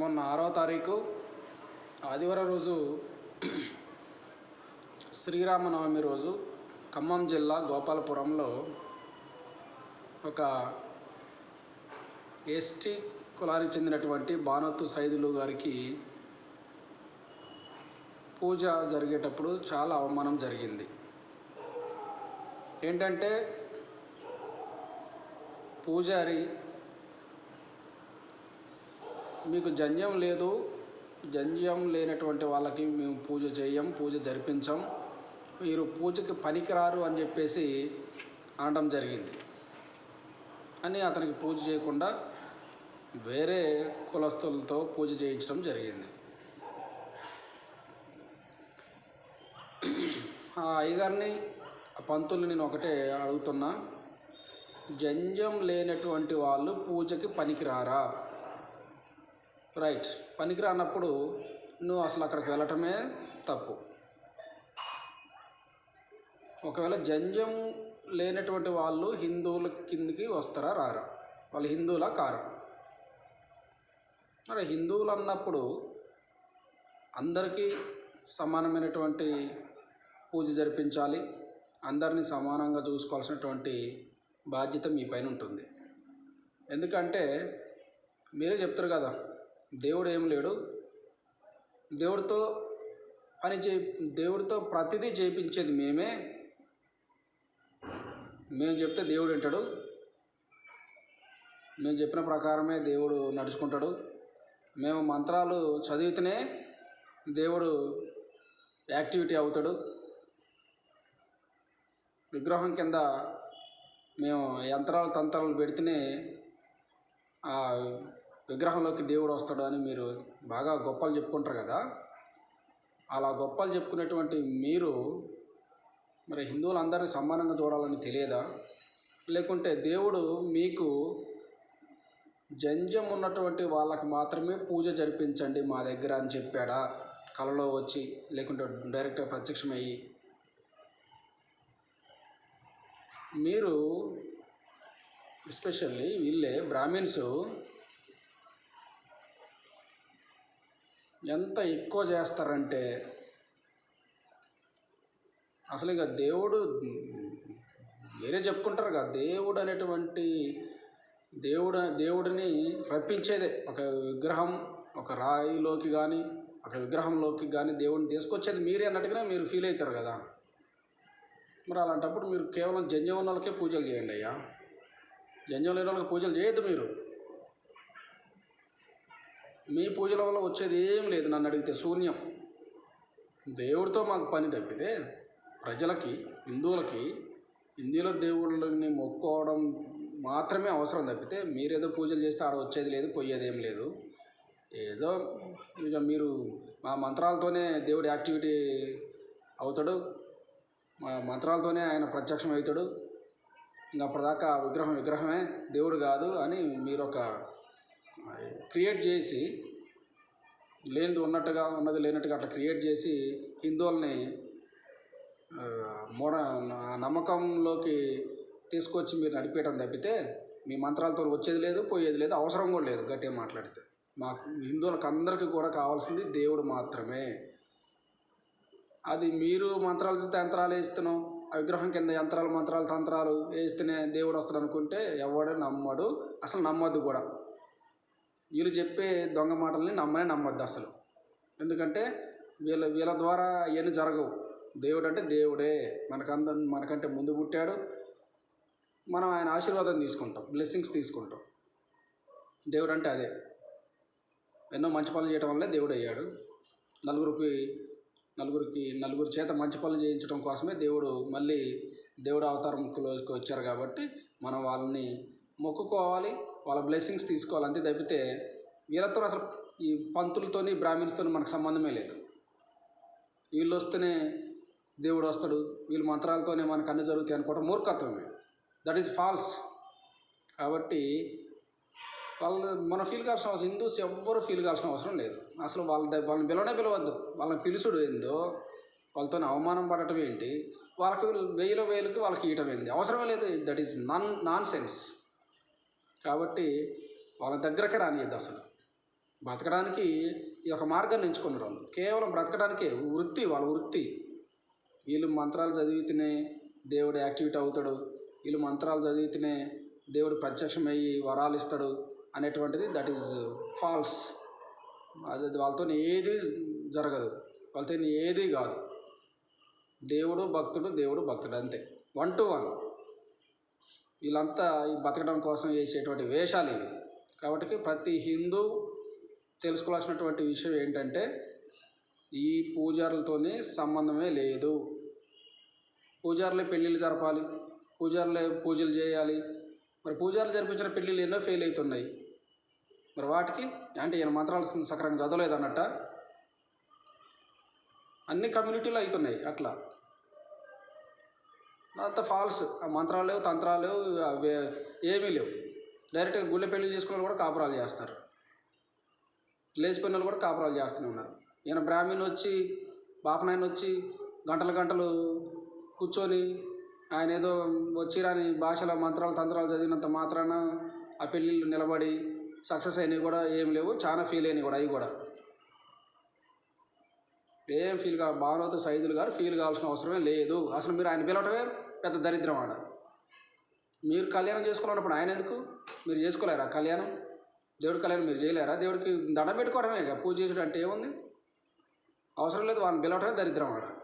మొన్న ఆరో తారీఖు ఆదివారం రోజు శ్రీరామనవమి రోజు ఖమ్మం జిల్లా గోపాలపురంలో ఒక ఎస్టీ కులానికి చెందినటువంటి బానత్తు సైదులు గారికి పూజ జరిగేటప్పుడు చాలా అవమానం జరిగింది. ఏంటంటే పూజారి మీకు జంజం లేదు జంజం లేనటువంటి వాళ్ళకి మేము పూజ చేయం పూజ జరిపించం. మీరు పూజకి పనికిరారు అని చెప్పేసి అనడం జరిగింది. అని అతనికి పూజ చేయకుండా వేరే కులస్తులతో పూజ చేయించడం జరిగింది. ఆ అయ్యగారిని ఆ పంతుల్ని నేను ఒకటే అడుగుతున్నా. జంజం లేనటువంటి వాళ్ళు పూజకి పనికిరారా? రైట్. పనికిరానప్పుడు నువ్వు అసలు అక్కడికి వెళ్ళటమే తప్పు. ఒకవేళ జంజం లేనటువంటి వాళ్ళు హిందువుల కిందికి వస్తారా రారా? వాళ్ళు హిందువులా కారా? మరి హిందువులు అన్నప్పుడు అందరికీ సమానమైనటువంటి పూజ జరిపించాలి. అందరినీ సమానంగా చూసుకోవాల్సినటువంటి బాధ్యత మీ పైన ఉంటుంది. ఎందుకంటే మీరే చెప్తారు కదా దేవుడు ఏం లేడు. దేవుడితో పని చే దేవుడితో ప్రతిదీ చేయించేది మేమే. మేము చెప్తే దేవుడు వింటాడు. మేము చెప్పిన ప్రకారమే దేవుడు నడుచుకుంటాడు. మేము మంత్రాలు చదివితేనే దేవుడు యాక్టివిటీ అవుతాడు. విగ్రహం కింద మేము యంత్రాలు తంత్రాలు పెడితేనే ఆ విగ్రహంలోకి దేవుడు వస్తాడు అని మీరు బాగా గొప్పలు చెప్పుకుంటారు కదా? అలా గొప్పలు చెప్పుకునేటువంటి మీరు మరి హిందువులందరినీ సమానంగా చూడాలని తెలియదా? లేకుంటే దేవుడు మీకు జంజం ఉన్నటువంటి వాళ్ళకి మాత్రమే పూజ జరిపించండి మా దగ్గర అని చెప్పాడా? కలలో వచ్చి లేకుంటే డైరెక్ట్గా ప్రత్యక్షమయ్యి. మీరు ఎస్పెషల్లీ వీళ్ళే బ్రాహ్మిన్స్ ఎంత ఎక్కువ చేస్తారంటే అసలు ఇక దేవుడు వేరే చెప్పుకుంటారు కదా దేవుడు అనేటువంటి దేవుడు దేవుడిని రప్పించేదే. ఒక విగ్రహం ఒక రాయిలోకి కానీ ఒక విగ్రహంలోకి కానీ దేవుడిని తీసుకొచ్చేది మీరే అన్నట్టుగానే మీరు ఫీల్ అవుతారు కదా. మరి అలాంటప్పుడు మీరు కేవలం జంజం వాళ్ళకే పూజలు చేయండి అయ్యా. జంజం లేని వాళ్ళకి పూజలు చేయొద్దు మీరు. మీ పూజల వల్ల వచ్చేది ఏం లేదు నన్ను అడిగితే శూన్యం. దేవుడితో మాకు పని తప్పితే ప్రజలకి హిందువులకి హిందీలో దేవుళ్ళని మొక్కుకోవడం మాత్రమే అవసరం తప్పితే మీరేదో పూజలు చేస్తే ఆడ వచ్చేది లేదు పోయేది ఏం లేదు. ఏదో ఇక మీరు మా మంత్రాలతోనే దేవుడి యాక్టివిటీ అవుతాడు. మా మంత్రాలతోనే ఆయన ప్రత్యక్షం అవుతాడు ఇంకా అప్పటిదాకా విగ్రహం విగ్రహమే దేవుడు కాదు అని మీరు ఒక క్రియేట్ చేసి లేనిది ఉన్నట్టుగా ఉన్నది లేనట్టుగా అట్లా క్రియేట్ చేసి హిందువుల్ని మూఢ నమ్మకంలోకి తీసుకొచ్చి మీరు నడిపేయడం తప్పితే మీ మంత్రాలతో వచ్చేది లేదు పోయేది లేదు అవసరం కూడా లేదు గట్టిగా మాట్లాడితే. మాకు హిందువులకు అందరికీ కూడా కావాల్సింది దేవుడు మాత్రమే. అది మీరు మంత్రాలు తంత్రాలు వేస్తున్నాం విగ్రహం కింద యంత్రాలు మంత్రాలు తంత్రాలు వేస్తేనే దేవుడు వస్తాడు అనుకుంటే ఎవడు నమ్మడు అసలు నమ్మద్దు కూడా. వీళ్ళు చెప్పే దొంగ మాటల్ని నమ్మనే నమ్మొద్దు అసలు. ఎందుకంటే వీళ్ళ వీళ్ళ ద్వారా అవన్నీ జరగవు. దేవుడు అంటే దేవుడే. మనకంద మనకంటే ముందు పుట్టాడు. మనం ఆయన ఆశీర్వాదం తీసుకుంటాం. బ్లెస్సింగ్స్ తీసుకుంటాం. దేవుడు అంటే అదే. ఎన్నో మంచి పనులు చేయడం వల్లే దేవుడు అయ్యాడు. నలుగురికి నలుగురికి నలుగురి చేత మంచి పనులు చేయించడం కోసమే దేవుడు మళ్ళీ దేవుడు అవతారంలోకి వచ్చారు కాబట్టి మనం వాళ్ళని మొక్కుకోవాలి. వాళ్ళ బ్లెస్సింగ్స్ తీసుకోవాలి అంతే తప్పితే వీళ్ళతో అసలు ఈ పంతులతోని బ్రాహ్మిన్స్తో మనకు సంబంధమే లేదు. వీళ్ళు వస్తేనే దేవుడు వస్తాడు వీళ్ళ మంత్రాలతోనే మనకు అన్ని జరుగుతాయి అనుకోవడం మూర్ఖత్వమే. దట్ ఈజ్ ఫాల్స్ కాబట్టి వాళ్ళు మనం ఫీల్ కావాల్సిన అవసరం హిందూస్ ఎవ్వరు ఫీల్ కావాల్సిన అవసరం లేదు. అసలు వాళ్ళ దగ్గర వాళ్ళని పిలవనే పిలవద్దు. వాళ్ళని పిలుచుడు ఏందో వాళ్ళతో అవమానం పడటం ఏంటి వాళ్ళకి వేల వేలకి వాళ్ళకి ఇయటం ఏంది? అవసరమే లేదు. That is non nonsense కాబట్టి వాళ్ళ దగ్గరకే రానియద్దు అసలు. బ్రతకడానికి ఈ యొక్క మార్గాన్ని ఎంచుకున్నారు వాళ్ళు. కేవలం బ్రతకడానికే వృత్తి వాళ్ళ వృత్తి. వీళ్ళు మంత్రాలు చదివితేనే దేవుడు యాక్టివేట్ అవుతాడు. వీళ్ళు మంత్రాలు చదివితేనే దేవుడు ప్రత్యక్షమయ్యి వరాలు ఇస్తాడు అనేటువంటిది దట్ ఈజ్ ఫాల్స్ అది వాళ్ళతో ఏది జరగదు. వాళ్ళతో ఏది కాదు. దేవుడు భక్తుడు దేవుడు భక్తుడు అంతే. వన్ టు వన్ వీళ్ళంతా ఈ బతకడం కోసం వేసేటువంటి వేషాలు ఇవి. కాబట్టి ప్రతి హిందూ తెలుసుకోవాల్సినటువంటి విషయం ఏంటంటే ఈ పూజారులతోనే సంబంధమే లేదు. పూజారులే పెళ్ళిళ్ళు జరపాలి. పూజారులే పూజలు చేయాలి. మరి పూజారులు జరిపించిన పెళ్ళిళ్ళు ఎన్నో ఫెయిల్ అవుతున్నాయి మరి వాటికి అంటే ఈయన మంత్రాలు సక్రంగా చదవలేదు అన్నట్ట అన్ని కమ్యూనిటీలు అవుతున్నాయి అట్లా. అంత ఫాల్స్ ఆ మంత్రాలు లేవు తంత్రాలు లేవు అవి ఏమీ లేవు. డైరెక్ట్గా గుళ్ళె పెళ్ళి చేసుకున్న వాళ్ళు కూడా కాపురాలు చేస్తారు. లేచిపోయిన వాళ్ళు కూడా కాపురాలు చేస్తూనే ఉన్నారు. ఈయన బ్రాహ్మణ్ వచ్చి బాపనాయన వచ్చి గంటలు గంటలు కూర్చొని ఆయన ఏదో వచ్చిరాని భాషల మంత్రాలు తంత్రాలు చదివినంత మాత్రాన ఆ పెళ్ళిళ్ళు నిలబడి సక్సెస్ అయినవి కూడా ఏం లేవు చాలా ఫీల్ అయినాయి కూడా అవి కూడా. ఏం ఫీల్ కావాలి భావనతో సైదులు గారు ఫీల్ కావాల్సిన అవసరమే లేదు. అసలు మీరు ఆయన పిలవటమే పెద్ద దరిద్రం ఆడ. మీరు కళ్యాణం చేసుకోవాలన్నప్పుడు ఆయన ఎందుకు? మీరు చేసుకోలేరా కళ్యాణం? దేవుడి కళ్యాణం మీరు చేయలేరా? దేవుడికి దండం పెట్టుకోవడమే ఇక. పూజ చేసుడు అంటే ఏముంది? అవసరం లేదు వాళ్ళని పిలవటమే దరిద్రం ఆడ.